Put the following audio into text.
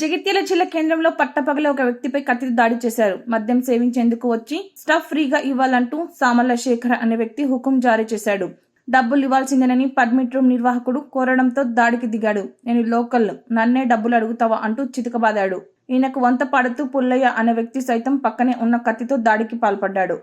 జగిత్యాల జిల్లా కేంద్రంలో పట్టపగల ఒక వ్యక్తిపై కత్తి దాడి చేశారు. మద్యం సేవించేందుకు వచ్చి స్టఫ్ ఫ్రీగా ఇవ్వాలంటూ సామర్ల శేఖర్ అనే వ్యక్తి హుకుం జారీ చేశాడు. డబ్బులు ఇవ్వాల్సిందేనని పర్మిట్ రూమ్ నిర్వాహకుడు కోరడంతో దాడికి దిగాడు. నేను లోకల్ నన్నే డబ్బులు అడుగుతావా అంటూ చితకబాదాడు. ఈయనకు వంత పాడుతూ పుల్లయ్య అనే వ్యక్తి సైతం పక్కనే ఉన్న కత్తితో దాడికి పాల్పడ్డాడు.